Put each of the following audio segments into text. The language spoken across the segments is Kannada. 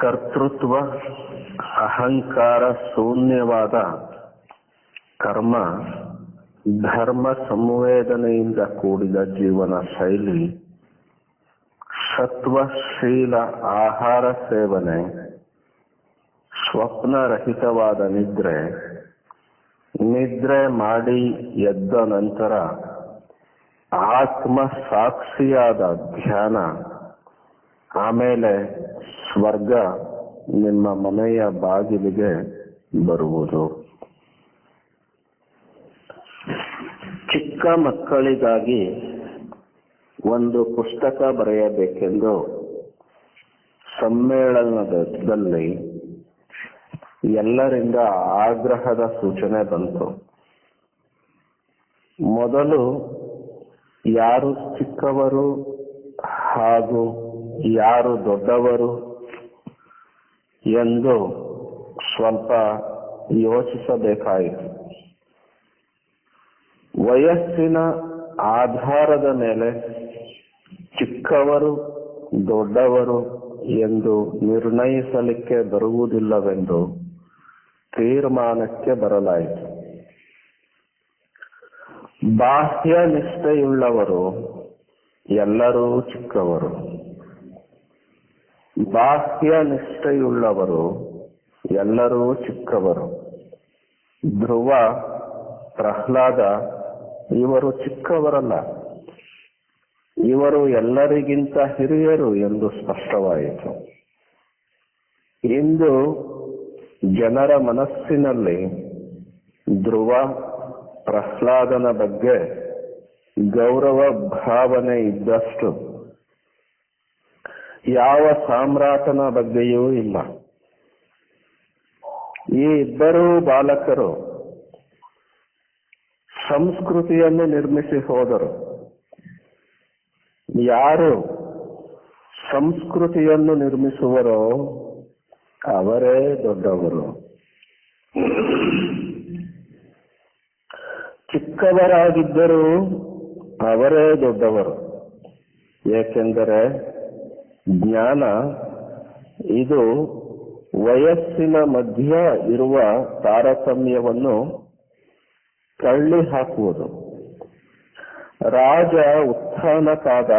ಕರ್ತೃತ್ವ, ಅಹಂಕಾರ, ಶೂನ್ಯವಾದ ಕರ್ಮ, ಧರ್ಮ ಸಂವೇದನೆಯಿಂದ ಕೂಡಿದ ಜೀವನ ಶೈಲಿ ಸತ್ವಶೀಲ ಆಹಾರ ಸೇವನೆ, ಸ್ವಪ್ನರಹಿತವಾದ ನಿದ್ರೆ ನಿದ್ರೆ ಮಾಡಿ ಎದ್ದ ನಂತರ ಆತ್ಮ ಸಾಕ್ಷಿಯಾದ ಧ್ಯಾನ, ಆಮೇಲೆ ಸ್ವರ್ಗ ನಿಮ್ಮ ಮನೆಯ ಬಾಗಿಲಿಗೆ ಬರುವುದು. ಚಿಕ್ಕ ಮಕ್ಕಳಿಗಾಗಿ ಒಂದು ಪುಸ್ತಕ ಬರೆಯಬೇಕೆಂದು ಸಮ್ಮೇಳನದಲ್ಲಿ ಎಲ್ಲರಿಂದ ಆಗ್ರಹದ ಸೂಚನೆ ಬಂತು. ಮೊದಲು ಯಾರು ಚಿಕ್ಕವರು ಹಾಗೂ ಯಾರು ದೊಡ್ಡವರು ಎಂದು ಸ್ವಲ್ಪ ಯೋಚಿಸಬೇಕಾಯಿತು. ವಯಸ್ಸಿನ ಆಧಾರದ ಮೇಲೆ ಚಿಕ್ಕವರು ದೊಡ್ಡವರು ಎಂದು ನಿರ್ಣಯಿಸಲಿಕ್ಕೆ ಬರುವುದಿಲ್ಲವೆಂದು ತೀರ್ಮಾನಕ್ಕೆ ಬರಲಾಯಿತು. ಬಾಹ್ಯ ನಿಷ್ಠೆಯುಳ್ಳವರು ಎಲ್ಲರೂ ಚಿಕ್ಕವರು. ಬಾಹ್ಯ ನಿಷ್ಠೆಯುಳ್ಳವರು ಎಲ್ಲರೂ ಚಿಕ್ಕವರು. ಧ್ರುವ, ಪ್ರಹ್ಲಾದ, ಇವರು ಚಿಕ್ಕವರಲ್ಲ. ಇವರು ಎಲ್ಲರಿಗಿಂತ ಹಿರಿಯರು ಎಂದು ಸ್ಪಷ್ಟವಾಯಿತು. ಇಂದು ಜನರ ಮನಸ್ಸಿನಲ್ಲಿ ಧ್ರುವ, ಪ್ರಹ್ಲಾದನ ಬಗ್ಗೆ ಗೌರವ ಭಾವನೆ ಇದ್ದಷ್ಟು ಯಾವ ಸಾಮ್ರಾಟನ ಬಗ್ಗೆಯೂ ಇಲ್ಲ. ಈ ಇಬ್ಬರು ಬಾಲಕರು ಸಂಸ್ಕೃತಿಯನ್ನು ನಿರ್ಮಿಸಿ ಹೋದರು. ಯಾರು ಸಂಸ್ಕೃತಿಯನ್ನು ನಿರ್ಮಿಸುವರೋ ಅವರೇ ದೊಡ್ಡವರು. ಚಿಕ್ಕವರಾಗಿದ್ದರೂ ಅವರೇ ದೊಡ್ಡವರು. ಏಕೆಂದರೆ ಜ್ಞಾನ, ಇದು ವಯಸ್ಸಿನ ಮಧ್ಯ ಇರುವ ತಾರತಮ್ಯವನ್ನು ತಳ್ಳಿ ಹಾಕುವುದು ರಾಜ ಉತ್ಥಾನಕಾದ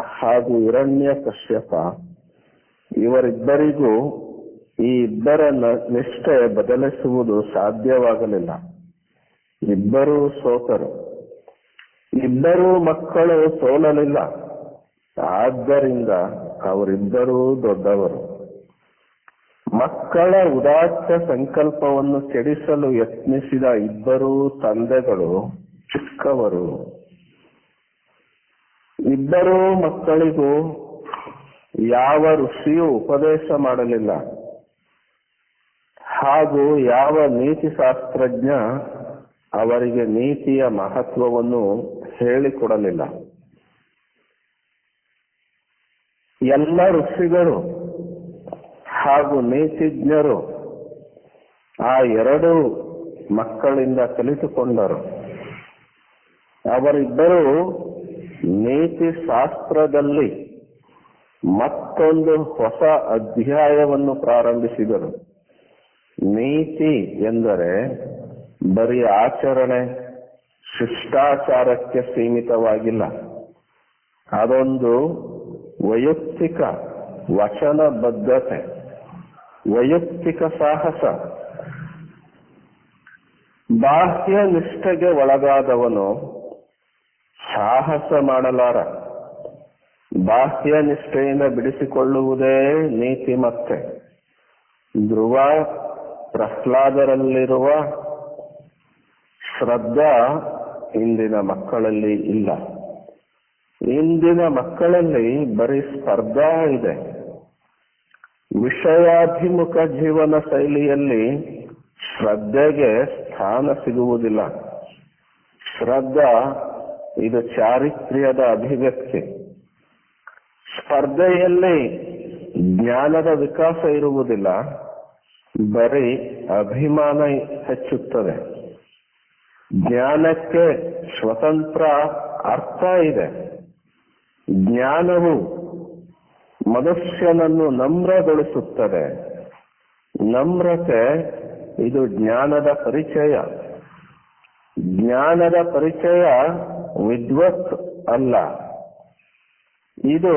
ಹಾಗೂ ಇರಣ್ಯ ಕಶ್ಯಪ, ಇವರಿಬ್ಬರಿಗೂ ಈ ಇಬ್ಬರ ನಿಷ್ಠೆ ಬದಲಿಸುವುದು ಸಾಧ್ಯವಾಗಲಿಲ್ಲ. ಇಬ್ಬರೂ ಸೋತರು. ಇಬ್ಬರೂ ಮಕ್ಕಳು ಸೋಲಲಿಲ್ಲ. ಆದ್ದರಿಂದ ಅವರಿಬ್ಬರೂ ದೊಡ್ಡವರು. ಮಕ್ಕಳ ಉದಾತ್ತ ಸಂಕಲ್ಪವನ್ನು ಕೆಡಿಸಲು ಯತ್ನಿಸಿದ ಇಬ್ಬರೂ ತಂದೆಗಳು ಚಿಕ್ಕವರು. ಇಬ್ಬರೂ ಮಕ್ಕಳಿಗೂ ಯಾವ ಋಷಿಯೂ ಉಪದೇಶ ಮಾಡಲಿಲ್ಲ. ಹಾಗೂ ಯಾವ ನೀತಿಶಾಸ್ತ್ರಜ್ಞ ಅವರಿಗೆ ನೀತಿಯ ಮಹತ್ವವನ್ನು ಹೇಳಿಕೊಡಲಿಲ್ಲ. ಎಲ್ಲ ಋಷಿಗಳು ಹಾಗೂ ನೀತಿಜ್ಞರು ಆ ಎರಡು ಮಕ್ಕಳಿಂದ ಕಲಿತುಕೊಂಡರು. ಅವರಿಬ್ಬರು ನೀತಿ ಶಾಸ್ತ್ರದಲ್ಲಿ ಮತ್ತೊಂದು ಹೊಸ ಅಧ್ಯಾಯವನ್ನು ಪ್ರಾರಂಭಿಸಿದರು. ನೀತಿ ಎಂದರೆ ಬರೀ ಆಚರಣೆ, ಶಿಷ್ಟಾಚಾರಕ್ಕೆ ಸೀಮಿತವಾಗಿಲ್ಲ. ಅದೊಂದು ವೈಯಕ್ತಿಕ ವಚನಬದ್ಧತೆ ವೈಯಕ್ತಿಕ ಸಾಹಸ, ಬಾಹ್ಯ ನಿಷ್ಠೆಗೆ ಒಳಗಾದವನು ಸಾಹಸ ಮಾಡಲಾರ. ಬಾಹ್ಯ ನಿಷ್ಠೆಯಿಂದ ಬಿಡಿಸಿಕೊಳ್ಳುವುದೇ ನೀತಿ ಮತ್ತೆ. ಧ್ರುವ ಪ್ರಹ್ಲಾದರಲ್ಲಿರುವ ಶ್ರದ್ಧಾ ಇಂದಿನ ಮಕ್ಕಳಲ್ಲಿ ಇಲ್ಲ. ಇಂದಿನ ಮಕ್ಕಳಲ್ಲಿ ಬರೀ ಸ್ಪರ್ಧಾ ಇದೆ. ವಿಷಯಾಭಿಮುಖ ಜೀವನ ಶೈಲಿಯಲ್ಲಿ ಶ್ರದ್ಧೆಗೆ ಸ್ಥಾನ ಸಿಗುವುದಿಲ್ಲ. ಶ್ರದ್ಧಾ ಇದು ಚಾರಿತ್ರ್ಯದ ಅಭಿವ್ಯಕ್ತಿ. ಸ್ಪರ್ಧೆಯಲ್ಲಿ ಜ್ಞಾನದ ವಿಕಾಸ ಇರುವುದಿಲ್ಲ, ಬರೀ ಅಭಿಮಾನ ಹೆಚ್ಚುತ್ತದೆ. ಜ್ಞಾನಕ್ಕೆ ಸ್ವತಂತ್ರ ಅರ್ಥ ಇದೆ. ಜ್ಞಾನವು ಮನುಷ್ಯನನ್ನು ನಮ್ರಗೊಳಿಸುತ್ತದೆ. ನಮ್ರತೆ ಇದು ಜ್ಞಾನದ ಪರಿಚಯ. ಜ್ಞಾನದ ಪರಿಚಯ ವಿದ್ವತ್ ಅಲ್ಲ. ಇದು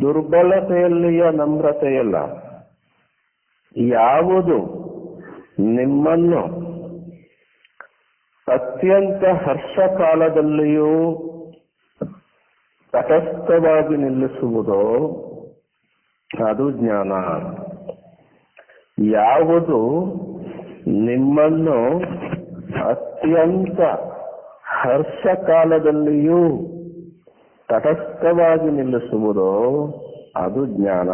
ದುರ್ಬಲತೆಯಲ್ಲಿಯ ನಮ್ರತೆಯಲ್ಲ. ಯಾವುದು? ನಿಮ್ಮನ್ನು ಅತ್ಯಂತ ಹರ್ಷ ಕಾಲದಲ್ಲಿಯೂ ತಟಸ್ಥವಾಗಿ ನಿಲ್ಲಿಸುವುದೋ? ಅದು ಜ್ಞಾನ. ಯಾವುದು ನಿಮ್ಮನ್ನು ಅತ್ಯಂತ ಹರ್ಷ ಕಾಲದಲ್ಲಿಯೂ ತಟಸ್ಥವಾಗಿ ನಿಲ್ಲಿಸುವುದೋ? ಅದು ಜ್ಞಾನ.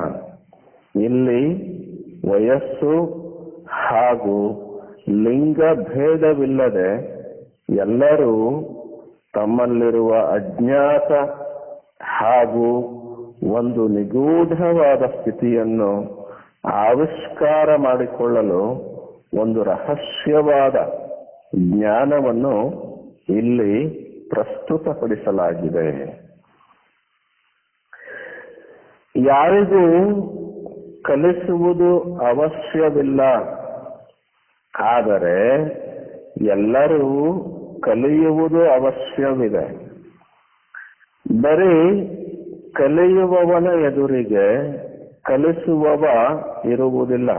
ಇಲ್ಲಿ ವಯಸ್ಸು ಹಾಗೂ ಲಿಂಗ ಭೇದವಿಲ್ಲದೆ ಎಲ್ಲರೂ ತಮ್ಮಲ್ಲಿರುವ ಅಜ್ಞಾತ ಹಾಗೂ ಒಂದು ನಿಗೂಢವಾದ ಸ್ಥಿತಿಯನ್ನು ಆವಿಷ್ಕಾರ ಮಾಡಿಕೊಳ್ಳಲು ಒಂದು ರಹಸ್ಯವಾದ ಜ್ಞಾನವನ್ನು ಇಲ್ಲಿ ಪ್ರಸ್ತುತಪಡಿಸಲಾಗಿದೆ. ಯಾರಿಗೂ ಕಲಿಸುವುದು ಅವಶ್ಯವಿಲ್ಲ. ಆದರೆ ಎಲ್ಲರೂ ಕಲಿಯುವುದು ಅವಶ್ಯವಿದೆ. ಬರೀ ಕಲಿಯುವವನ ಎದುರಿಗೆ ಕಲಿಸುವವ ಇರುವುದಿಲ್ಲ.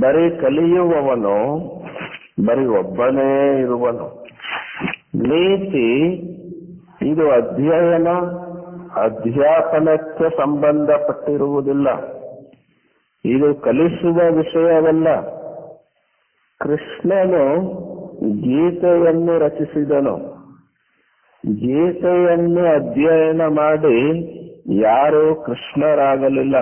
ಬರೀ ಕಲಿಯುವವನು, ಬರೀ ಒಬ್ಬನೇ ಇರುವನು. ನೀತಿ ಇದು ಅಧ್ಯಯನ, ಅಧ್ಯಾಪನಕ್ಕೆ ಸಂಬಂಧಪಟ್ಟಿರುವುದಿಲ್ಲ. ಇದು ಕಲಿಸುವ ವಿಷಯವಲ್ಲ. ಕೃಷ್ಣನು ಗೀತೆಯನ್ನು ರಚಿಸಿದನು. ಗೀತೆಯನ್ನು ಅಧ್ಯಯನ ಮಾಡಿ ಯಾರೂ ಕೃಷ್ಣರಾಗಲಿಲ್ಲ.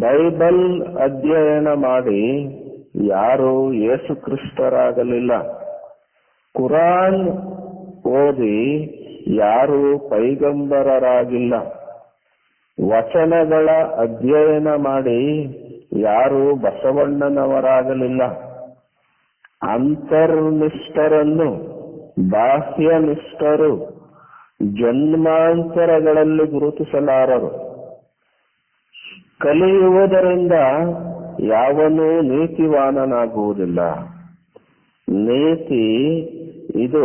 ಬೈಬಲ್ ಅಧ್ಯಯನ ಮಾಡಿ ಯಾರೂ ಯೇಸು ಕ್ರಿಸ್ತರಾಗಲಿಲ್ಲ ಕುರಾನ್ ಓದಿ ಯಾರೂ ಪೈಗಂಬರರಾಗಿಲ್ಲ. ವಚನಗಳ ಅಧ್ಯಯನ ಮಾಡಿ ಯಾರೂ ಬಸವಣ್ಣನವರಾಗಲಿಲ್ಲ. ಅಂತರ್ನಿಷ್ಠರನ್ನು ಬಾಹ್ಯನಿಷ್ಠರು, ಜನ್ಮಾಂತರಗಳಲ್ಲಿ ಗುರುತಿಸಲಾರರು. ಕಲಿಯುವುದರಿಂದ ಯಾವನೂ ನೀತಿವಾನನಾಗುವುದಿಲ್ಲ. ನೀತಿ ಇದು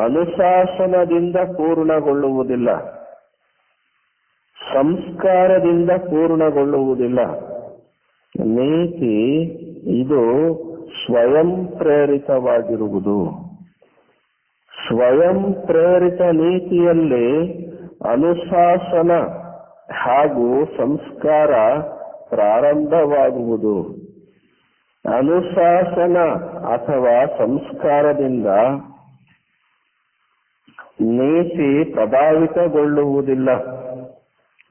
ಅನುಶಾಸನದಿಂದ ಪೂರ್ಣಗೊಳ್ಳುವುದಿಲ್ಲ. ಸಂಸ್ಕಾರದಿಂದ ಪೂರ್ಣಗೊಳ್ಳುವುದಿಲ್ಲ. ನೀತಿ ಇದು ಸ್ವಯಂ ಪ್ರೇರಿತವಾಗಿರುವುದು ಸ್ವಯಂ ಪ್ರೇರಿತ ನೀತಿಯಲ್ಲಿ ಅನುಶಾಸನ ಹಾಗೂ ಸಂಸ್ಕಾರ ಪ್ರಾರಂಭವಾಗುವುದು. ಅನುಶಾಸನ ಅಥವಾ ಸಂಸ್ಕಾರದಿಂದ ನೀತಿ ಪ್ರಭಾವಿತಗೊಳ್ಳುವುದಿಲ್ಲ.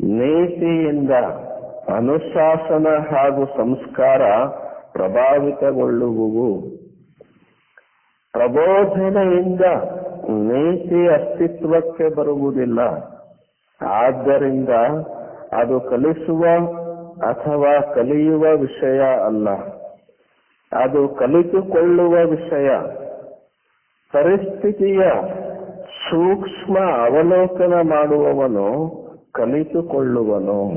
ನೀತಿಯಿಂದ ಅನುಶಾಸನ ಹಾಗೂ ಸಂಸ್ಕಾರ ಪ್ರಭಾವಿತಗೊಳ್ಳುವುವು. ಪ್ರಬೋಧನೆಯಿಂದ ನೀತಿ ಅಸ್ತಿತ್ವಕ್ಕೆ ಬರುವುದಿಲ್ಲ. ಆದ್ದರಿಂದ ಅದು ಕಲಿಸುವ ಅಥವಾ ಕಲಿಯುವ ವಿಷಯ ಅಲ್ಲ. ಅದು ಕಲಿತುಕೊಳ್ಳುವ ವಿಷಯ. ಪರಿಸ್ಥಿತಿಯ ಸೂಕ್ಷ್ಮ ಅವಲೋಕನ ಮಾಡುವವನು ಕಲಿತುಕೊಳ್ಳುವನು.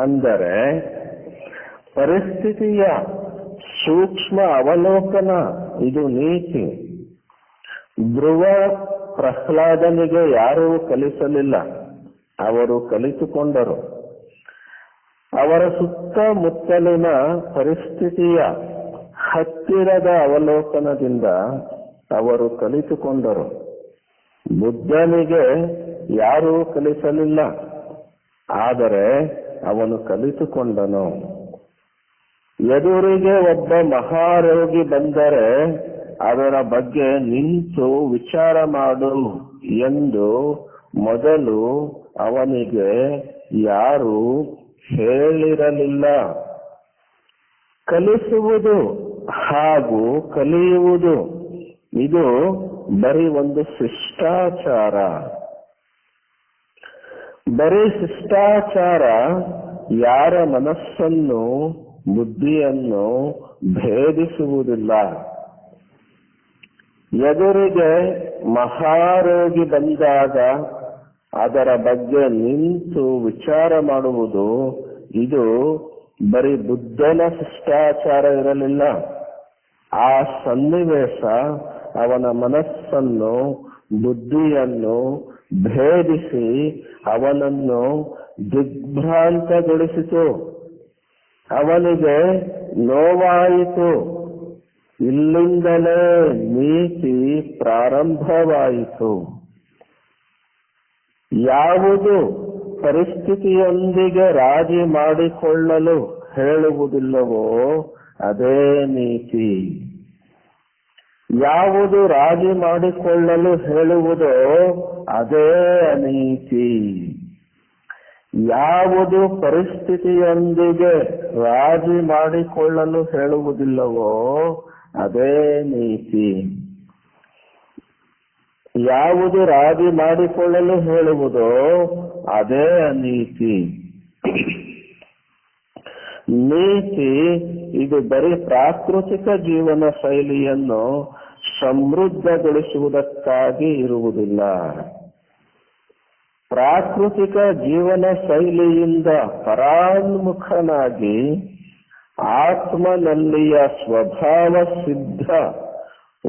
ಅಂದರೆ ಪರಿಸ್ಥಿತಿಯ ಸೂಕ್ಷ್ಮ ಅವಲೋಕನ, ಇದು ನೀತಿ. ಧ್ರುವ ಪ್ರಹ್ಲಾದನಿಗೆ ಯಾರೂ ಕಲಿಸಲಿಲ್ಲ. ಅವರು ಕಲಿತುಕೊಂಡರು. ಅವರ ಸುತ್ತಮುತ್ತಲಿನ ಪರಿಸ್ಥಿತಿಯ ಹತ್ತಿರದ ಅವಲೋಕನದಿಂದ ಅವರು ಕಲಿತುಕೊಂಡರು. ಬುದ್ಧನಿಗೆ ಯಾರೂ ಕಲಿಸಲಿಲ್ಲ. ಆದರೆ ಅವನು ಕಲಿತುಕೊಂಡನು. ಎದುರಿಗೆ ಒಬ್ಬ ಮಹಾರೋಗಿ ಬಂದರೆ ಅದರ ಬಗ್ಗೆ ನಿಂತು ವಿಚಾರ ಮಾಡು ಎಂದು ಮೊದಲು ಅವನಿಗೆ ಯಾರು ಹೇಳಿರಲಿಲ್ಲ. ಕಲಿಸುವುದು ಹಾಗೂ ಕಲಿಯುವುದು, ಇದು ಬರೀ ಒಂದು ಶಿಷ್ಟಾಚಾರ. ಬರೀ ಶಿಷ್ಟಾಚಾರ ಯಾರ ಮನಸ್ಸನ್ನು, ಬುದ್ಧಿಯನ್ನು ಭೇದಿಸುವುದಿಲ್ಲ. ಎದುರಿಗೆ ಮಹಾರೋಗಿ ಬಂದಾಗ ಅದರ ಬಗ್ಗೆ ನಿಂತು ವಿಚಾರ ಮಾಡುವುದು ಇದು ಬರೀ ಬುದ್ಧನ ಶಿಷ್ಟಾಚಾರ ಇರಲಿಲ್ಲ. ಆ ಸನ್ನಿವೇಶ ಅವನ ಮನಸ್ಸನ್ನು, ಬುದ್ಧಿಯನ್ನು ಭೇದಿಸಿ ಅವನನ್ನು ದಿಗ್ಭ್ರಾಂತಗೊಳಿಸಿತು. ಅವನಿಗೆ ನೋವಾಯಿತು. ಇಲ್ಲಿಂದಲೇ ನೀತಿ ಪ್ರಾರಂಭವಾಯಿತು. ಯಾವುದು ಪರಿಸ್ಥಿತಿಯೊಂದಿಗೆ ರಾಜಿ ಮಾಡಿಕೊಳ್ಳಲು ಹೇಳುವುದಿಲ್ಲವೋ ಅದೇ ನೀತಿ. ಯಾವುದು ರಾಜಿ ಮಾಡಿಕೊಳ್ಳಲು ಹೇಳುವುದೋ ಅದೇ ಅನೀತಿ ಯಾವುದು ಪರಿಸ್ಥಿತಿಯೊಂದಿಗೆ ರಾಜಿ ಮಾಡಿಕೊಳ್ಳಲು ಹೇಳುವುದಿಲ್ಲವೋ ಅದೇ ನೀತಿ. ಯಾವುದು ರಾಜಿ ಮಾಡಿಕೊಳ್ಳಲು ಹೇಳುವುದು ಅದೇ ನೀತಿ. ನೀತಿ, ಇದು ಬರೀ ಪ್ರಾಕೃತಿಕ ಜೀವನ ಶೈಲಿಯನ್ನು ಸಮೃದ್ಧಗೊಳಿಸುವುದಕ್ಕಾಗಿ ಇರುವುದಿಲ್ಲ. ಪ್ರಾಕೃತಿಕ ಜೀವನ ಶೈಲಿಯಿಂದ ಪರಾನ್ಮುಖನಾಗಿ ಆತ್ಮನಲ್ಲಿಯ ಸ್ವಭಾವ ಸಿದ್ಧ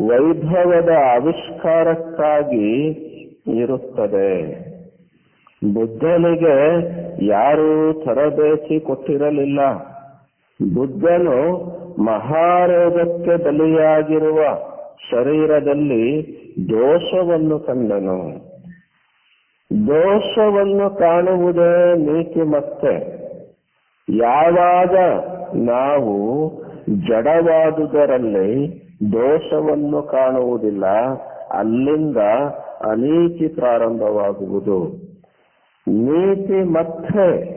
ವೈಭವದ ಆವಿಷ್ಕಾರಕ್ಕಾಗಿ ಇರುತ್ತದೆ. ಬುದ್ಧನಿಗೆ ಯಾರೂ ತರಬೇತಿ ಕೊಟ್ಟಿರಲಿಲ್ಲ. ಬುದ್ಧನು ಮಹಾರೋಗಕ್ಕೆ ಬಲಿಯಾಗಿರುವ ಶರೀರದಲ್ಲಿ ದೋಷವನ್ನು ಕಂಡನು. ದೋಷವನ್ನು ಕಾಣುವುದೇ ನೀತಿ ಮತ್ತೆ. ಯಾವಾಗ ನಾವು ಜಡವಾದುದರಲ್ಲಿ ದೋಷವನ್ನು ಕಾಣುವುದಿಲ್ಲ, ಅಲ್ಲಿಂದ ಅನೀತಿ ಪ್ರಾರಂಭವಾಗುವುದು. ನೀತಿ ಮತ್ತೆ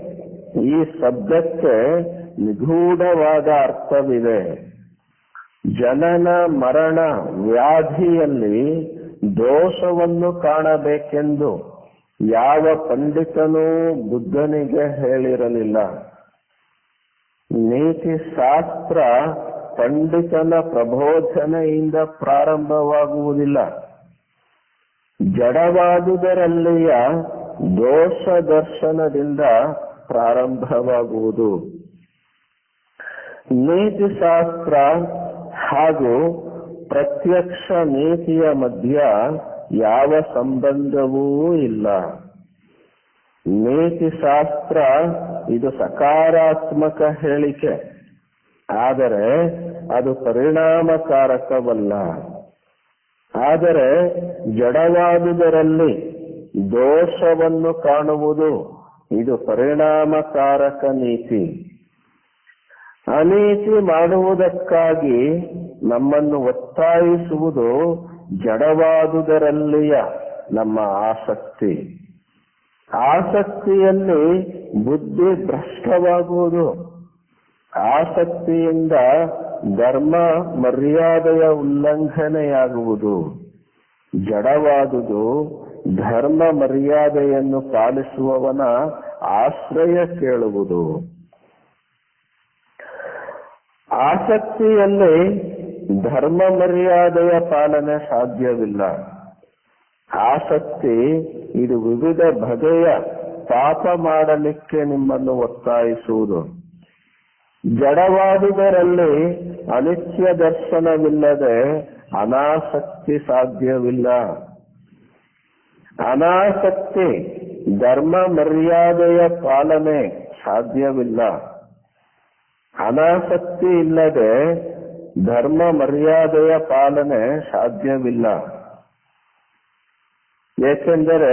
ಈ ಶಬ್ದಕ್ಕೆ ನಿಗೂಢವಾದ ಅರ್ಥವಿದೆ. ಜನನ, ಮರಣ, ವ್ಯಾಧಿಯಲ್ಲಿ ದೋಷವನ್ನು ಕಾಣಬೇಕೆಂದು ಯಾವ ಪಂಡಿತನೂ ಬುದ್ಧನಿಗೆ ಹೇಳಿರಲಿಲ್ಲ. ನೀತಿ ಶಾಸ್ತ್ರ ಪಂಡಿತನ ಪ್ರಬೋಧನೆಯಿಂದ ಪ್ರಾರಂಭವಾಗುವುದಿಲ್ಲ. ಜಡವಾದುದರಲ್ಲಿಯ ದೋಷ ದರ್ಶನದಿಂದ ಪ್ರಾರಂಭವಾಗುವುದು. ನೀತಿ ಶಾಸ್ತ್ರ ಹಾಗೂ ಪ್ರತ್ಯಕ್ಷ ನೀತಿಯ ಮಧ್ಯ ಯಾವ ಸಂಬಂಧವೂ ಇಲ್ಲ. ನೀತಿ ಶಾಸ್ತ್ರ ಇದು ಸಕಾರಾತ್ಮಕ ಹೇಳಿಕೆ. ಆದರೆ ಅದು ಪರಿಣಾಮಕಾರಕವಲ್ಲ. ಆದರೆ ಜಡವಾದುದರಲ್ಲಿ ದೋಷವನ್ನು ಕಾಣುವುದು ಇದು ಪರಿಣಾಮಕಾರಕ ನೀತಿ. ಅನೀತಿ ಮಾಡುವುದಕ್ಕಾಗಿ ನಮ್ಮನ್ನು ಒತ್ತಾಯಿಸುವುದು ಜಡವಾದುದರಲ್ಲಿಯ ನಮ್ಮ ಆಸಕ್ತಿ. ಆಸಕ್ತಿಯಲ್ಲಿ ಬುದ್ಧಿ ಭ್ರಷ್ಟವಾಗುವುದು. ಆಸಕ್ತಿಯಿಂದ ಧರ್ಮ ಮರ್ಯಾದೆಯ ಉಲ್ಲಂಘನೆಯಾಗುವುದು. ಜಡವಾದುದು ಧರ್ಮ ಮರ್ಯಾದೆಯನ್ನು ಪಾಲಿಸುವವನ ಆಶ್ರಯ ಕೇಳುವುದು. ಆಸಕ್ತಿಯಲ್ಲಿ ಧರ್ಮ ಮರ್ಯಾದೆಯ ಪಾಲನೆ ಸಾಧ್ಯವಿಲ್ಲ. ಆಸಕ್ತಿ, ಇದು ವಿವಿಧ ಬಗೆಯ ಪಾಪ ಮಾಡಲಿಕ್ಕೆ ನಿಮ್ಮನ್ನು ಒತ್ತಾಯಿಸುವುದು. ಜಡವಾದುದರಲ್ಲಿ ಅನಿತ್ಯ ದರ್ಶನವಿಲ್ಲದೆ ಅನಾಸಕ್ತಿ ಸಾಧ್ಯವಿಲ್ಲ. ಅನಾಸಕ್ತಿ, ಧರ್ಮ ಮರ್ಯಾದೆಯ ಪಾಲನೆ ಸಾಧ್ಯವಿಲ್ಲ. ಅನಾಸಕ್ತಿ ಇಲ್ಲದೆ ಧರ್ಮ ಮರ್ಯಾದೆಯ ಪಾಲನೆ ಸಾಧ್ಯವಿಲ್ಲ. ಏಕೆಂದರೆ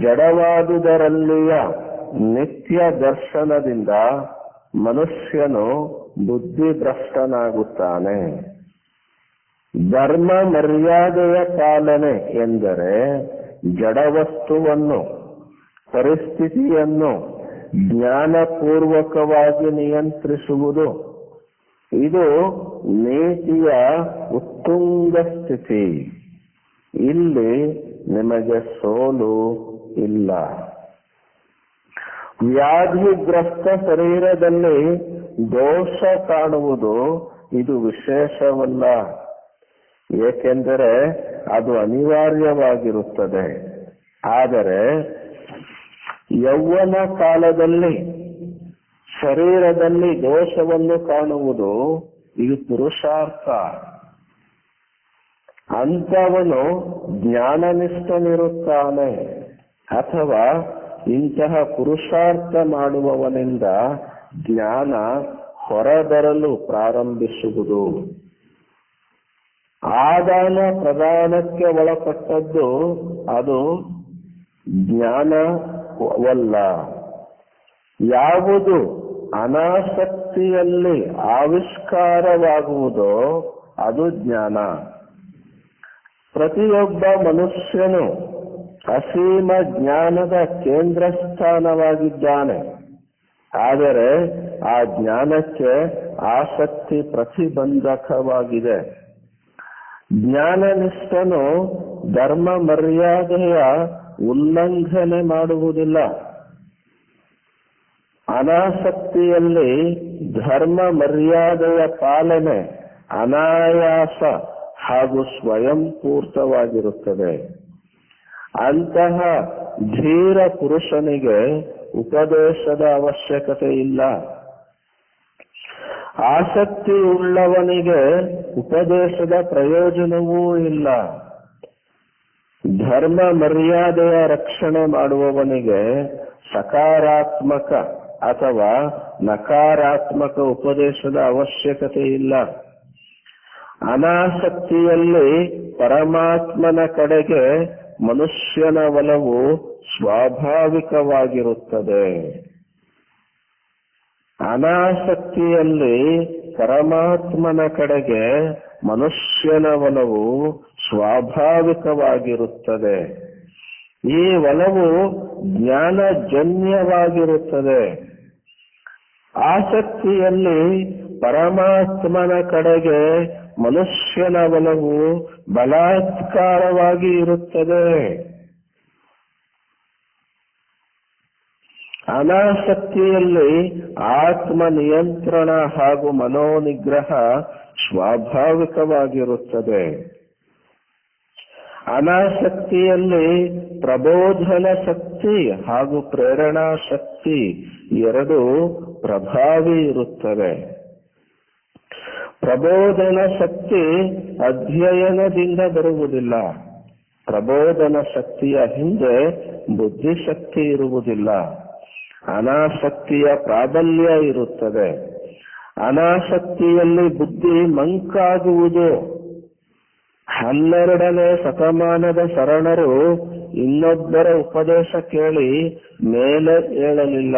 ಜಡವಾದುದರಲ್ಲಿಯ ನಿತ್ಯ ದರ್ಶನದಿಂದ ಮನುಷ್ಯನು ಬುದ್ಧಿಭ್ರಷ್ಟನಾಗುತ್ತಾನೆ. ಧರ್ಮ ಮರ್ಯಾದೆಯ ಪಾಲನೆ ಎಂದರೆ ಜಡವಸ್ತುವನ್ನು, ಪರಿಸ್ಥಿತಿಯನ್ನು ಜ್ಞಾನಪೂರ್ವಕವಾಗಿ ನಿಯಂತ್ರಿಸುವುದು. ಇದು ನೀತಿಯ ಉತ್ತುಂಗ ಸ್ಥಿತಿ. ಇಲ್ಲಿ ನಿಮಗೆ ಸೋಲು ಇಲ್ಲ. ವ್ಯಾಧಿಗ್ರಸ್ತ ಶರೀರದಲ್ಲಿ ದೋಷ ಕಾಣುವುದು ಇದು ವಿಶೇಷವಲ್ಲ. ಏಕೆಂದರೆ ಅದು ಅನಿವಾರ್ಯವಾಗಿರುತ್ತದೆ. ಆದರೆ ಯೌವನ ಕಾಲದಲ್ಲಿ, ಶರೀರದಲ್ಲಿ ದೋಷವನ್ನು ಕಾಣುವುದು ಇದು ಪುರುಷಾರ್ಥ. ಅಂತವನು ಜ್ಞಾನನಿಷ್ಠನಿರುತ್ತಾನೆ ಅಥವಾ ಇಂತಹ ಪುರುಷಾರ್ಥ ಮಾಡುವವನಿಂದ ಜ್ಞಾನ ಹೊರಬರಲು ಪ್ರಾರಂಭಿಸುವುದು. ಆದಾನ ಪ್ರದಾನಕ್ಕೆ ಒಳಪಟ್ಟದ್ದು ಅದು ಜ್ಞಾನವಲ್ಲ. ಯಾವುದು ಅನಾಸಕ್ತಿಯಲ್ಲಿ ಆವಿಷ್ಕಾರವಾಗುವುದೋ ಅದು ಜ್ಞಾನ. ಪ್ರತಿಯೊಬ್ಬ ಮನುಷ್ಯನು ಅಸೀಮ ಜ್ಞಾನದ ಕೇಂದ್ರ ಸ್ಥಾನವಾಗಿದ್ದಾನೆ ಆದರೆ ಆ ಜ್ಞಾನಕ್ಕೆ ಆಸಕ್ತಿ ಪ್ರತಿಬಂಧಕವಾಗಿದೆ. ಜ್ಞಾನನಿಷ್ಠನು ಧರ್ಮ ಮರ್ಯಾದೆಯ ಉಲ್ಲಂಘನೆ ಮಾಡುವುದಿಲ್ಲ. ಅನಾಸಕ್ತಿಯಲ್ಲಿ ಧರ್ಮ ಮರ್ಯಾದೆಯ ಪಾಲನೆ ಅನಾಯಾಸ ಹಾಗೂ ಸ್ವಯಂ ಪೂರ್ತವಾಗಿರುತ್ತದೆ. ಅಂತಹ ಧೀರ ಪುರುಷನಿಗೆ ಉಪದೇಶದ ಅವಶ್ಯಕತೆ ಇಲ್ಲ. ಆಸಕ್ತಿ ಉಳ್ಳವನಿಗೆ ಉಪದೇಶದ ಪ್ರಯೋಜನವೂ ಇಲ್ಲ. ಧರ್ಮ ಮರ್ಯಾದೆಯ ರಕ್ಷಣೆ ಮಾಡುವವನಿಗೆ ಸಕಾರಾತ್ಮಕ ಅಥವಾ ನಕಾರಾತ್ಮಕ ಉಪದೇಶದ ಅವಶ್ಯಕತೆ ಇಲ್ಲ. ಅನಾಸಕ್ತಿಯಲ್ಲಿ ಪರಮಾತ್ಮನ ಕಡೆಗೆ ಮನುಷ್ಯನ ಒಲವು ಸ್ವಾಭಾವಿಕವಾಗಿರುತ್ತದೆ. ಅನಾಸಕ್ತಿಯಲ್ಲಿ ಪರಮಾತ್ಮನ ಕಡೆಗೆ ಮನುಷ್ಯನ ಒಲವು ಸ್ವಾಭಾವಿಕವಾಗಿರುತ್ತದೆ. ಈ ಒಲವು ಜ್ಞಾನಜನ್ಯವಾಗಿರುತ್ತದೆ. ಆಸಕ್ತಿಯಲ್ಲಿ ಪರಮಾತ್ಮನ ಕಡೆಗೆ ಮನುಷ್ಯನ ಬಲವು ಬಲಾತ್ಕಾರವಾಗಿ ಇರುತ್ತದೆ. ಅನಾಸಕ್ತಿಯಲ್ಲಿ ಆತ್ಮ ನಿಯಂತ್ರಣ ಹಾಗೂ ಮನೋನಿಗ್ರಹ ಸ್ವಾಭಾವಿಕವಾಗಿರುತ್ತದೆ. ಅನಾಸಕ್ತಿಯಲ್ಲಿ ಪ್ರಬೋಧನ ಶಕ್ತಿ ಹಾಗೂ ಪ್ರೇರಣಾ ಶಕ್ತಿ ಎರಡು ಪ್ರಭಾವಿ ಇರುತ್ತವೆ. ಪ್ರಬೋಧನ ಶಕ್ತಿ ಅಧ್ಯಯನದಿಂದ ಬರುವುದಿಲ್ಲ. ಪ್ರಬೋಧನ ಶಕ್ತಿಯ ಹಿಂದೆ ಬುದ್ಧಿಶಕ್ತಿ ಇರುವುದಿಲ್ಲ. ಅನಾಸಕ್ತಿಯ ಪ್ರಾಬಲ್ಯ ಇರುತ್ತದೆ. ಅನಾಸಕ್ತಿಯಲ್ಲಿ ಬುದ್ಧಿ ಮಂಕಾಗುವುದು. ಹನ್ನೆರಡನೇ ಶತಮಾನದ ಶರಣರು ಇನ್ನೊಬ್ಬರ ಉಪದೇಶ ಕೇಳಿ ಮೇಲೆ ಏಳಲಿಲ್ಲ.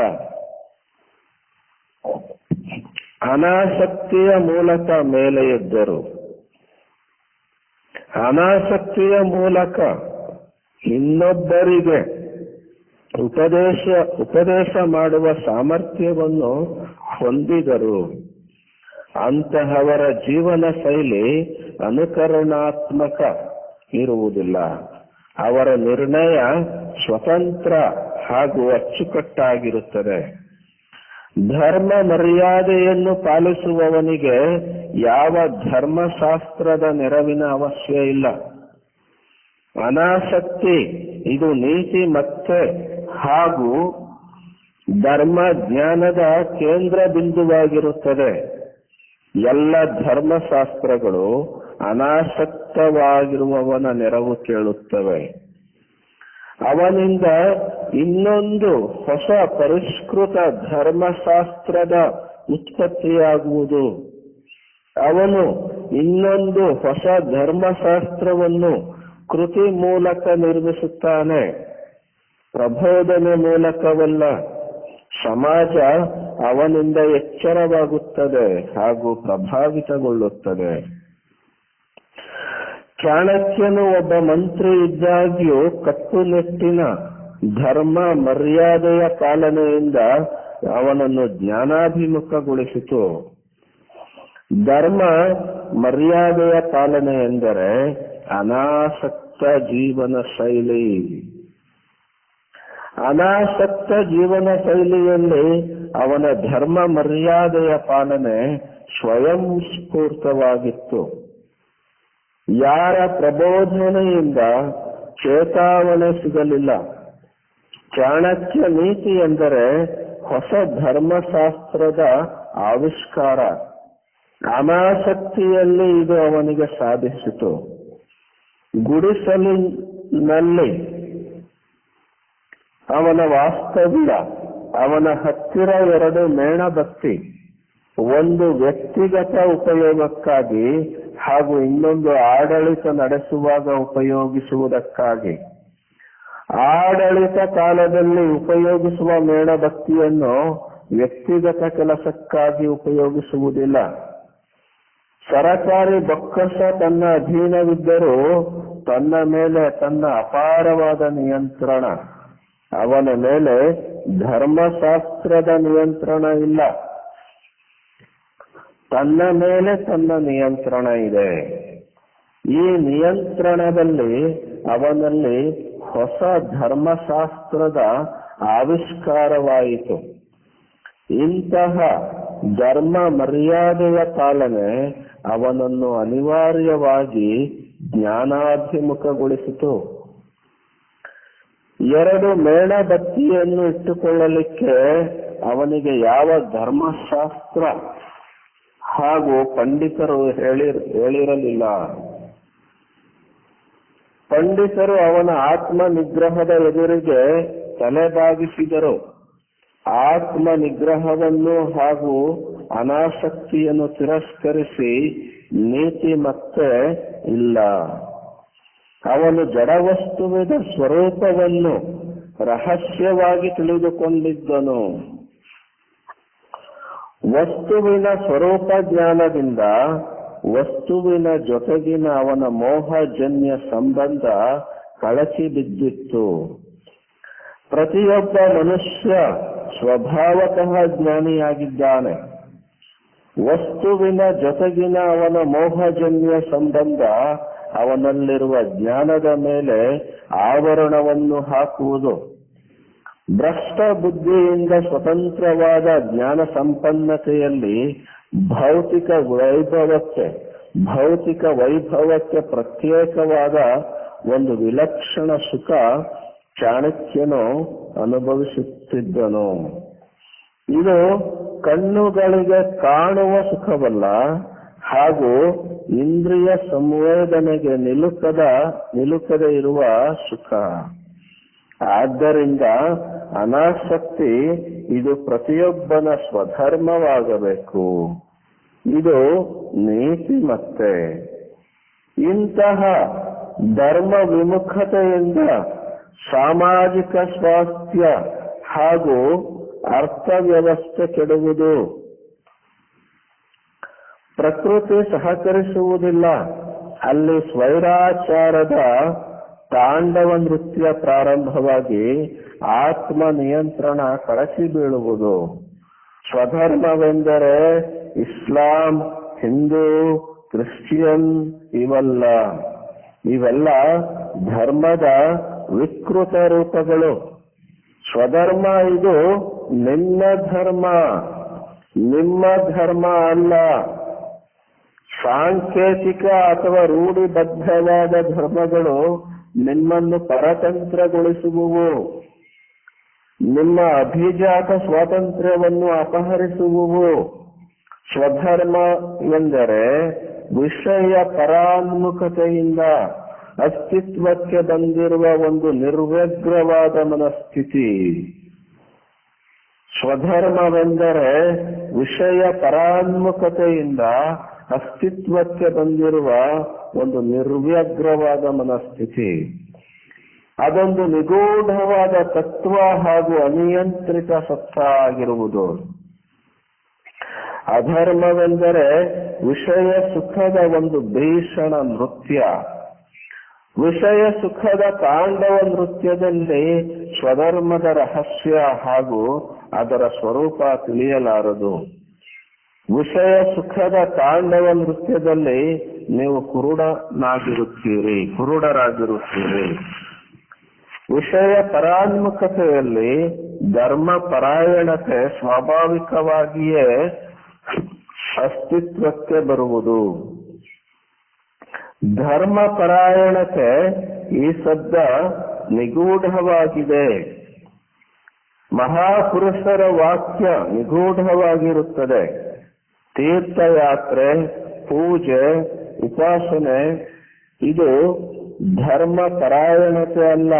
ಅನಾಸಕ್ತಿಯ ಮೂಲಕ ಮೇಲೆ ಎದ್ದರು. ಅನಾಸಕ್ತಿಯ ಮೂಲಕ ಇನ್ನೊಬ್ಬರಿಗೆ ಉಪದೇಶ ಉಪದೇಶ ಮಾಡುವ ಸಾಮರ್ಥ್ಯವನ್ನು ಹೊಂದಿದರು. ಅಂತಹವರ ಜೀವನ ಶೈಲಿ ಅನುಕರಣಾತ್ಮಕ ಇರುವುದಿಲ್ಲ. ಅವರ ನಿರ್ಣಯ ಸ್ವತಂತ್ರ ಹಾಗೂ ಅಚ್ಚುಕಟ್ಟಾಗಿರುತ್ತದೆ. ಧರ್ಮ ಮರ್ಯಾದೆಯನ್ನು ಪಾಲಿಸುವವನಿಗೆ ಯಾವ ಧರ್ಮಶಾಸ್ತ್ರದ ನೆರವಿನ ಅವಶ್ಯ ಇಲ್ಲ. ಅನಾಸಕ್ತಿ, ಇದು ನೀತಿ ಮತ್ತೆ ಹಾಗೂ ಧರ್ಮ ಜ್ಞಾನದ ಕೇಂದ್ರ ಬಿಂದುವಾಗಿರುತ್ತದೆ. ಎಲ್ಲ ಧರ್ಮಶಾಸ್ತ್ರಗಳು ಅನಾಸಕ್ತವಾಗಿರುವವನ ನೆರವು ಕೇಳುತ್ತವೆ. ಅವನಿಂದ ಇನ್ನೊಂದು ಹೊಸ ಪರಿಷ್ಕೃತ ಧರ್ಮಶಾಸ್ತ್ರದ ಉತ್ಪತ್ತಿಯಾಗುವುದು. ಅವನು ಇನ್ನೊಂದು ಹೊಸ ಧರ್ಮಶಾಸ್ತ್ರವನ್ನು ಕೃತಿ ಮೂಲಕ ನಿರ್ಮಿಸುತ್ತಾನೆ. ಪ್ರಬೋಧನೆ ಮೂಲಕವಲ್ಲ, ಸಮಾಜ ಅವನಿಂದ ಎಚ್ಚರವಾಗುತ್ತದೆ ಹಾಗೂ ಪ್ರಭಾವಿತಗೊಳ್ಳುತ್ತದೆ. ಚಾಣಕ್ಯನು ಒಬ್ಬ ಮಂತ್ರಿ ಇದ್ದಾಗ್ಯೂ ಕಟ್ಟುನಿಟ್ಟಿನ ಧರ್ಮ ಮರ್ಯಾದೆಯ ಪಾಲನೆಯಿಂದ ಅವನನ್ನು ಜ್ಞಾನಾಭಿಮುಖಗೊಳಿಸಿತು. ಧರ್ಮ ಮರ್ಯಾದೆಯ ಪಾಲನೆ ಎಂದರೆ ಅನಾಸಕ್ತ ಜೀವನ ಶೈಲಿ. ಅನಾಸಕ್ತ ಜೀವನ ಶೈಲಿಯಲ್ಲಿ ಅವನ ಧರ್ಮ ಮರ್ಯಾದೆಯ ಪಾಲನೆ ಸ್ವಯಂ ಸ್ಫೂರ್ತವಾಗಿತ್ತು. ಯಾರ ಪ್ರಬೋಧನೆಯಿಂದ ಚೇತಾವಣೆ ಸಿಗಲಿಲ್ಲ. ಚಾಣಕ್ಯ ನೀತಿ ಎಂದರೆ ಹೊಸ ಧರ್ಮಶಾಸ್ತ್ರದ ಆವಿಷ್ಕಾರ. ಅನಾಸಕ್ತಿಯಲ್ಲಿ ಇದು ಅವನಿಗೆ ಸಾಧಿಸಿತು. ಗುಡಿಸಲಿನಲ್ಲಿ ಅವನ ವಾಸ್ತವ್ಯ, ಅವನ ಹತ್ತಿರ ಎರಡು ಮೇಣಬತ್ತಿ. ಒಂದು ವ್ಯಕ್ತಿಗತ ಉಪಯೋಗಕ್ಕಾಗಿ ಹಾಗೂ ಇನ್ನೊಂದು ಆಡಳಿತ ನಡೆಸುವಾಗ ಉಪಯೋಗಿಸುವುದಕ್ಕಾಗಿ. ಆಡಳಿತ ಕಾಲದಲ್ಲಿ ಉಪಯೋಗಿಸುವ ಮೇಣಭಕ್ತಿಯನ್ನು ವ್ಯಕ್ತಿಗತ ಕೆಲಸಕ್ಕಾಗಿ ಉಪಯೋಗಿಸುವುದಿಲ್ಲ. ಸರಕಾರಿ ಬೊಕ್ಕಸ ತನ್ನ ಅಧೀನವಿದ್ದರೂ ತನ್ನ ಮೇಲೆ ತನ್ನ ಅಪಾರವಾದ ನಿಯಂತ್ರಣ. ಅವನ ಮೇಲೆ ಧರ್ಮಶಾಸ್ತ್ರದ ನಿಯಂತ್ರಣ ಇಲ್ಲ. ತನ್ನ ಮೇಲೆ ತನ್ನ ನಿಯಂತ್ರಣ ಇದೆ. ಈ ನಿಯಂತ್ರಣದಲ್ಲಿ ಅವನಲ್ಲಿ ಹೊಸ ಧರ್ಮಶಾಸ್ತ್ರದ ಆವಿಷ್ಕಾರವಾಯಿತು. ಇಂತಹ ಧರ್ಮ ಮರ್ಯಾದೆಯ ಪಾಲನೆ ಅವನನ್ನು ಅನಿವಾರ್ಯವಾಗಿ ಜ್ಞಾನಾಭಿಮುಖಗೊಳಿಸಿತು. ಎರಡು ಮೇಣಬತ್ತಿಯನ್ನು ಇಟ್ಟುಕೊಳ್ಳಲಿಕ್ಕೆ ಅವನಿಗೆ ಯಾವ ಧರ್ಮಶಾಸ್ತ್ರ ಹಾಗೂ ಪಂಡಿತರು ಹೇಳಿ ಹೇಳಿರಲಿಲ್ಲ. ಪಂಡಿತರು ಅವನ ಆತ್ಮ ನಿಗ್ರಹದ ಎದುರಿಗೆ ತಲೆಬಾಗಿಸಿದರು. ಆತ್ಮ ನಿಗ್ರಹವನ್ನು ಹಾಗೂ ಅನಾಸಕ್ತಿಯನ್ನು ತಿರಸ್ಕರಿಸಿ ನೀತಿ ಮತ್ತೆ ಇಲ್ಲ. ಅವನು ಜಡವಸ್ತುವಿನ ಸ್ವರೂಪವನ್ನು ರಹಸ್ಯವಾಗಿ ತಿಳಿದುಕೊಂಡಿದ್ದನು. ವಸ್ತುವಿನ ಸ್ವರೂಪ ಜ್ಞಾನದಿಂದ ವಸ್ತುವಿನ ಜೊತೆಗಿನ ಅವನ ಮೋಹಜನ್ಯ ಸಂಬಂಧ ಕಳಚಿ ಬಿದ್ದಿತ್ತು. ಪ್ರತಿಯೊಬ್ಬ ಮನುಷ್ಯ ಸ್ವಭಾವತಃ ಜ್ಞಾನಿಯಾಗಿದ್ದಾನೆ. ವಸ್ತುವಿನ ಜೊತೆಗಿನ ಅವನ ಮೋಹಜನ್ಯ ಸಂಬಂಧ ಅವನಲ್ಲಿರುವ ಜ್ಞಾನದ ಮೇಲೆ ಆವರಣವನ್ನು ಹಾಕುವುದು. ಭ್ರಷ್ಟ ಬುದ್ಧಿಯಿಂದ ಸ್ವತಂತ್ರವಾದ ಜ್ಞಾನ ಸಂಪನ್ನತೆಯಲ್ಲಿ ಭೌತಿಕ ವೈಭವಕ್ಕೆ ಭೌತಿಕ ವೈಭವಕ್ಕೆ ಪ್ರತ್ಯೇಕವಾದ ಒಂದು ವಿಲಕ್ಷಣ ಸುಖ ಚಾಣಕ್ಯನು ಅನುಭವಿಸುತ್ತಿದ್ದನು. ಇದು ಕಣ್ಣುಗಳಿಗೆ ಕಾಣುವ ಸುಖವಲ್ಲ, ಹಾಗೂ ಇಂದ್ರಿಯ ಸಂವೇದನೆಗೆ ನಿಲುಕದ, ನಿಲುಕದೆ ಇರುವ ಸುಖ. ಆದ್ದರಿಂದ ಅನಾಸಕ್ತಿ ಇದು ಪ್ರತಿಯೊಬ್ಬನ ಸ್ವಧರ್ಮವಾಗಬೇಕು. ಇದು ನೀತಿ ಮತ್ತೆ ಇಂತಹ ಧರ್ಮ ವಿಮುಖತೆಯಿಂದ ಸಾಮಾಜಿಕ ಸ್ವಾಸ್ಥ್ಯ ಹಾಗೂ ಅರ್ಥವ್ಯವಸ್ಥೆ ಕೆಡುವುದು. ಪ್ರಕೃತಿ ಸಹಕರಿಸುವುದಿಲ್ಲ. ಅಲ್ಲಿ ಸ್ವೈರಾಚಾರದ ತಾಂಡವ ನೃತ್ಯ ಪ್ರಾರಂಭವಾಗಿ ಆತ್ಮ ನಿಯಂತ್ರಣ ಕಳಚಿ ಬೀಳುವುದು. ಸ್ವಧರ್ಮವೆಂದರೆ ಇಸ್ಲಾಂ, ಹಿಂದೂ, ಕ್ರಿಶ್ಚಿಯನ್ ಇವಲ್ಲ. ಇವೆಲ್ಲ ಧರ್ಮದ ವಿಕೃತ ರೂಪಗಳು. ಸ್ವಧರ್ಮ ಇದು ನಿನ್ನ ಧರ್ಮ. ನಿಮ್ಮ ಧರ್ಮ ಅಲ್ಲ. ಸಾಂಕೇತಿಕ ಅಥವಾ ರೂಢಿಬದ್ಧವಾದ ಧರ್ಮಗಳು ನಿಮ್ಮನ್ನು ಪರತಂತ್ರಗೊಳಿಸುವುವು, ನಿಮ್ಮ ಅಭಿಜಾತ ಸ್ವಾತಂತ್ರ್ಯವನ್ನು ಅಪಹರಿಸುವುವು, ಸ್ವಧರ್ಮ ಎಂದರೆ ವಿಷಯ ಪರಾನ್ಮುಖತೆಯಿಂದ ಅಸ್ತಿತ್ವಕ್ಕೆ ಬಂದಿರುವ ಒಂದು ನಿರ್ವ್ಯಗ್ರವಾದ ಮನಸ್ಥಿತಿ. ಸ್ವಧರ್ಮವೆಂದರೆ ವಿಷಯ ಪರಾನ್ಮುಖತೆಯಿಂದ ಅಸ್ತಿತ್ವಕ್ಕೆ ಬಂದಿರುವ ಒಂದು ನಿರ್ವ್ಯಗ್ರವಾದ ಮನಸ್ಥಿತಿ. ಅದೊಂದು ನಿಗೂಢವಾದ ತತ್ವ ಹಾಗೂ ಅನಿಯಂತ್ರಿತ ಸತ್ತ ಆಗಿರುವುದು. ಅಧರ್ಮವೆಂದರೆ ವಿಷಯ ಸುಖದ ಒಂದು ಭೀಷಣ ನೃತ್ಯ. ವಿಷಯ ಸುಖದ ತಾಂಡವ ನೃತ್ಯದಲ್ಲಿ ಸ್ವಧರ್ಮದ ರಹಸ್ಯ ಹಾಗೂ ಅದರ ಸ್ವರೂಪ ತಿಳಿಯಲಾರದು. ವಿಷಯ ಸುಖದ ತಾಂಡವ ನೃತ್ಯದಲ್ಲಿ ನೀವು ಕುರುಡನಾಗಿರುತ್ತೀರಿ, ಕುರುಡರಾಗಿರುತ್ತೀರಿ. ವಿಷಯ ಪರಾನ್ಮುಖತೆಯಲ್ಲಿ ಧರ್ಮ ಪರಾಯಣತೆ ಸ್ವಾಭಾವಿಕವಾಗಿಯೇ ಅಸ್ತಿತ್ವಕ್ಕೆ ಬರುವುದು. ಧರ್ಮ ಪರಾಯಣತೆ ಈ ಶಬ್ದ ನಿಗೂಢವಾಗಿದೆ. ಮಹಾಪುರುಷರ ವಾಕ್ಯ ನಿಗೂಢವಾಗಿರುತ್ತದೆ. ತೀರ್ಥಯಾತ್ರೆ, ಪೂಜೆ, ಉಪಾಸನೆ, ಇದು ಧರ್ಮ ಪರಾಯಣತೆ ಅಲ್ಲ.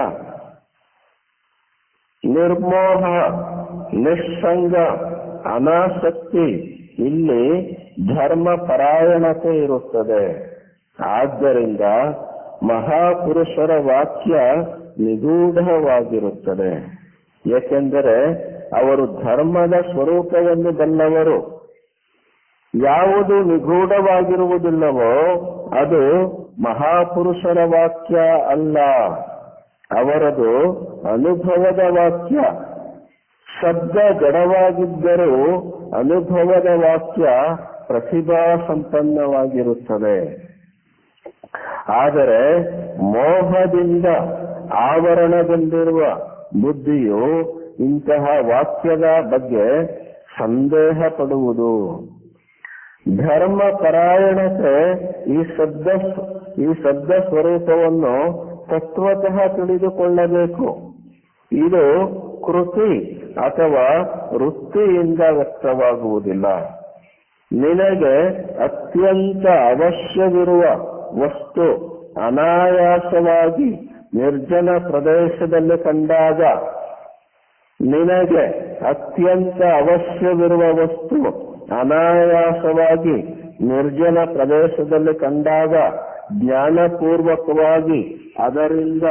ನಿರ್ಮೋಹ, ನಿಸ್ಸಂಗ, ಅನಾಸಕ್ತಿ, ಇಲ್ಲಿ ಧರ್ಮ ಪರಾಯಣತೆ ಇರುತ್ತದೆ. ಆದ್ದರಿಂದ ಮಹಾಪುರುಷರ ವಾಕ್ಯ ನಿಗೂಢವಾಗಿರುತ್ತದೆ. ಏಕೆಂದರೆ ಅವರು ಧರ್ಮದ ಸ್ವರೂಪವನ್ನು ಬಲ್ಲವರು. ಯಾವುದು ನಿಗೂಢವಾಗಿರುವುದಿಲ್ಲವೋ ಅದು ಮಹಾಪುರುಷರ ವಾಕ್ಯ ಅಲ್ಲ. ಅವರದು ಅನುಭವದ ವಾಕ್ಯ. ಶಬ್ದ ಜಡವಾಗಿದ್ದರೂ ಅನುಭವದ ವಾಕ್ಯ ಪ್ರತಿಭಾ ಸಂಪನ್ನವಾಗಿರುತ್ತದೆ. ಆದರೆ ಮೋಹದಿಂದ ಆವರಣಗೊಂಡಿರುವ ಬುದ್ಧಿಯು ಇಂತಹ ವಾಕ್ಯದ ಬಗ್ಗೆ ಸಂದೇಹ ಪಡುವುದು. ಧರ್ಮ ಪರಾಯಣತೆ ಈ ಶಬ್ದ ಈ ಶಬ್ದ ಸ್ವರೂಪವನ್ನು ತತ್ವತಃ ತಿಳಿದುಕೊಳ್ಳಬೇಕು. ಇದು ಕೃತಿ ಅಥವಾ ವೃತ್ತಿಯಿಂದ ವ್ಯಕ್ತವಾಗುವುದಿಲ್ಲ. ನಿನಗೆ ಅತ್ಯಂತ ಅವಶ್ಯವಿರುವ ವಸ್ತು ಅನಾಯಾಸವಾಗಿ ನಿರ್ಜನ ಪ್ರದೇಶದಲ್ಲಿ ಕಂಡಾಗ ನಿನಗೆ ಅತ್ಯಂತ ಅವಶ್ಯವಿರುವ ವಸ್ತು ಅನಾಯಾಸವಾಗಿ ನಿರ್ಜನ ಪ್ರದೇಶದಲ್ಲಿ ಕಂಡಾಗ ಜ್ಞಾನಪೂರ್ವಕವಾಗಿ ಅದರಿಂದ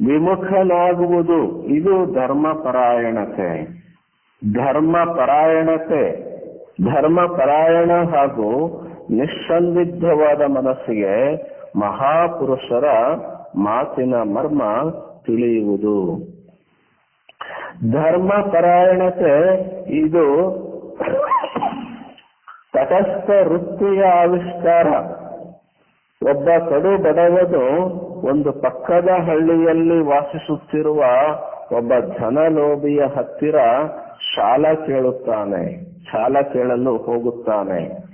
ವಿಮುಖನಾಗುವುದು, ಇದು ಧರ್ಮ ಪರಾಯಣತೆ ಧರ್ಮ ಪರಾಯಣತೆ ಧರ್ಮ ಪರಾಯಣ ಹಾಗೂ ನಿಸ್ಸಂದಿಗ್ಧವಾದ ಮನಸ್ಸಿಗೆ ಮಹಾಪುರುಷರ ಮಾತಿನ ಮರ್ಮ ತಿಳಿಯುವುದು. ಧರ್ಮ ಪರಾಯಣತೆ ಇದು ತಟಸ್ಥ ವೃತ್ತಿಯ ಆವಿಷ್ಕಾರ. ಒಬ್ಬ ಕಡು ಬಡವನು ಒಂದು ಪಕ್ಕದ ಹಳ್ಳಿಯಲ್ಲಿ ವಾಸಿಸುತ್ತಿರುವ ಒಬ್ಬ ಧನಲೋಭಿಯ ಹತ್ತಿರ ಶಾಲ ಕೇಳುತ್ತಾನೆ, ಶಾಲ ಕೇಳಲು ಹೋಗುತ್ತಾನೆ.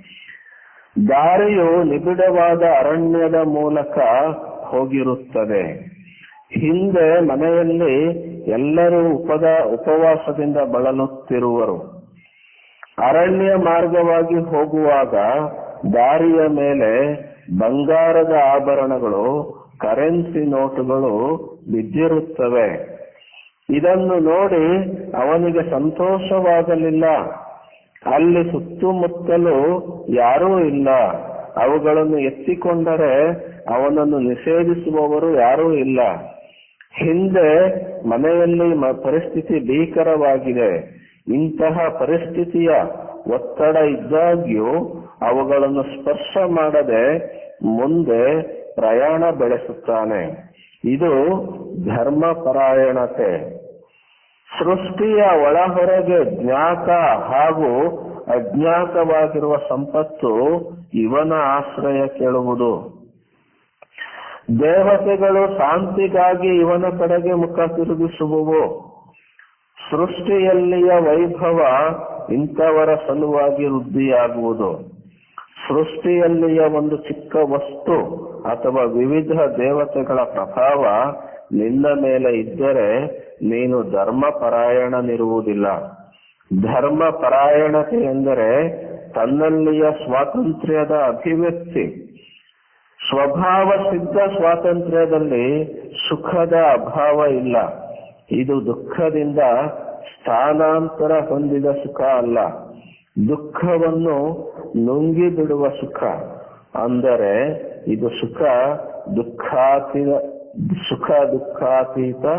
ದಾರಿಯು ನಿಬಿಡವಾದ ಅರಣ್ಯದ ಮೂಲಕ ಹೋಗಿರುತ್ತದೆ. ಹಿಂದೆ ಮನೆಯಲ್ಲಿ ಎಲ್ಲರೂ ಉಪದ, ಉಪವಾಸದಿಂದ ಬಳಲುತ್ತಿರುವರು. ಅರಣ್ಯ ಮಾರ್ಗವಾಗಿ ಹೋಗುವಾಗ ದಾರಿಯ ಮೇಲೆ ಬಂಗಾರದ ಆಭರಣಗಳು, ಕರೆನ್ಸಿ ನೋಟುಗಳು ಬಿದ್ದಿರುತ್ತವೆ. ಇದನ್ನು ನೋಡಿ ಅವನಿಗೆ ಸಂತೋಷವಾಗಲಿಲ್ಲ. ಅಲ್ಲಿ ಸುತ್ತಮುತ್ತಲು ಯಾರೂ ಇಲ್ಲ. ಅವುಗಳನ್ನು ಎತ್ತಿಕೊಂಡರೆ ಅವನನ್ನು ನಿಷೇಧಿಸುವವರು ಯಾರೂ ಇಲ್ಲ. ಹಿಂದೆ ಮನೆಯಲ್ಲಿ ಪರಿಸ್ಥಿತಿ ಭೀಕರವಾಗಿದೆ. ಇಂತಹ ಪರಿಸ್ಥಿತಿಯ ಒತ್ತಡ ಇದ್ದಾಗ್ಯೂ ಅವುಗಳನ್ನು ಸ್ಪರ್ಶ ಮಾಡದೆ ಮುಂದೆ ಪ್ರಯಾಣ ಬೆಳೆಸುತ್ತಾನೆ. ಇದು ಧರ್ಮ ಪರಾಯಣತೆ ಸೃಷ್ಟಿಯ ಒಳಹೊರಗೆ ಜ್ಞಾತ ಹಾಗೂ ಅಜ್ಞಾತವಾಗಿರುವ ಸಂಪತ್ತು ಇವನ ಆಶ್ರಯ ಕೇಳುವುದು. ದೇವತೆಗಳು ಶಾಂತಿಗಾಗಿ ಇವನ ಕಡೆಗೆ ಮುಖ ತಿರುಗಿಸುವವು. ಸೃಷ್ಟಿಯಲ್ಲಿಯ ವೈಭವ ಇಂಥವರ ಸಲುವಾಗಿ ವೃದ್ಧಿಯಾಗುವುದು. ಸೃಷ್ಟಿಯಲ್ಲಿಯ ಒಂದು ಚಿಕ್ಕ ವಸ್ತು ಅಥವಾ ವಿವಿಧ ದೇವತೆಗಳ ಪ್ರಭಾವ ನಿನ್ನ ಮೇಲೆ ಇದ್ದರೆ ನೀನು ಧರ್ಮ ಪರಾಯಣನಿರುವುದಿಲ್ಲ ಧರ್ಮ ಪರಾಯಣತೆ ಎಂದರೆ ತನ್ನಲ್ಲಿಯ ಸ್ವಾತಂತ್ರ್ಯದ ಅಭಿವ್ಯಕ್ತಿ. ಸ್ವಭಾವ ಸಿದ್ಧ ಸ್ವಾತಂತ್ರ್ಯದಲ್ಲಿ ಸುಖದ ಅಭಾವ ಇಲ್ಲ. ಇದು ದುಃಖದಿಂದ ಸ್ಥಾನಾಂತರ ಹೊಂದಿದ ಸುಖ ಅಲ್ಲ. ದುಃಖವನ್ನು ನುಂಗಿ ಬಿಡುವ ಸುಖ. ಅಂದರೆ ಇದು ಸುಖ ದುಃಖಾತೀತ, ಸುಖ ದುಃಖಾತೀತವಾದದ್ದು.